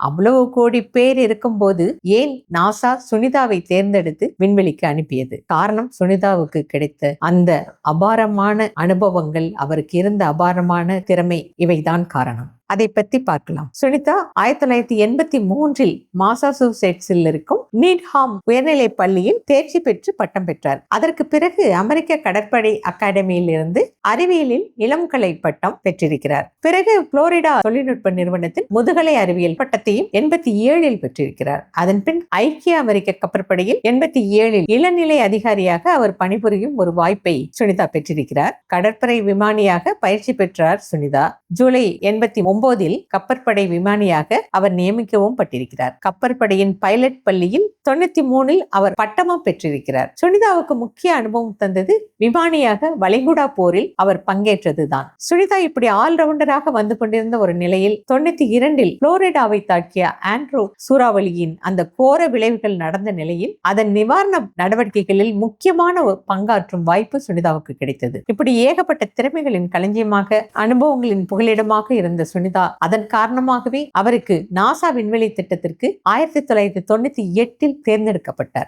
அவ்வளவு கோடி பேர் இருக்கும்போது ஏன் நாசா சுனிதாவை தேர்ந்தெடுத்து விண்வெளிக்கு அனுப்பியது? காரணம் சுனிதாவுக்கு கிடைத்த அந்த அபாரமான அனுபவங்கள் அவருக்கு இருந்த அபாரமான திறமை இவைதான் காரணம். அதை பத்தி பார்க்கலாம். சுனிதா ஆயிரத்தி தொள்ளாயிரத்தி எண்பத்தி மூன்றில் மாசாசூசெட்ஸில் இருக்கும் நீட்ஹாம் உயர்நிலை பள்ளியில் தேர்ச்சி பெற்று பட்டம் பெற்றார். அதற்கு பிறகு அமெரிக்க கடற்படை அகாடமியில் இருந்து அறிவியலில் இளம்கலை பட்டம் பெற்றிருக்கிறார். பிறகு புளோரிடா தொழில்நுட்ப நிறுவனத்தில் முதுகலை அறிவியல் பட்டத்தையும் எண்பத்தி ஏழில் பெற்றிருக்கிறார். அதன் பின் ஐக்கிய அமெரிக்க கப்பற்படையில் எண்பத்தி ஏழில் இளநிலை அதிகாரியாக அவர் பணிபுரியும் ஒரு வாய்ப்பை சுனிதா பெற்றிருக்கிறார். கடற்படை விமானியாக பயிற்சி பெற்றார் சுனிதா. ஜூலை எண்பத்தி ஒன்பதில் கப்பற்படை விமானியாக அவர் நியமிக்கவும் பட்டிருக்கிறார். கப்பற்படையின் பைலட் பள்ளியில் தொண்ணூத்தி மூணில் அவர் பட்டமும் பெற்றிருக்கிறார். சுனிதாவுக்கு முக்கிய அனுபவம் தந்தது விமானியாக வளைகுடா போரில் அவர் பங்கேற்றதுதான். சுனிதா இப்படி ஆல்ரவுண்டராக வந்து கொண்டிருந்த ஒரு நிலையில் தொண்ணூத்தி இரண்டில் புளோரிடாவை தாக்கிய ஆண்ட்ரூ சூறாவளியின் அந்த கோர விளைவுகள் நடந்த நிலையில் அதன் நிவாரண நடவடிக்கைகளில் முக்கியமான பங்காற்றும் வாய்ப்பு சுனிதாவுக்கு கிடைத்தது. இப்படி ஏகப்பட்ட திறமைகளின் களஞ்சியமாக அனுபவங்களின் புகலிடமாக இருந்த சுனிதா அதன் காரணமாகவே அவருக்கு நாசா விண்வெளி திட்டத்திற்கு ஆயிரத்தி தொள்ளாயிரத்தி தொண்ணூத்தி எட்டில் தேர்ந்தெடுக்கப்பட்டார்.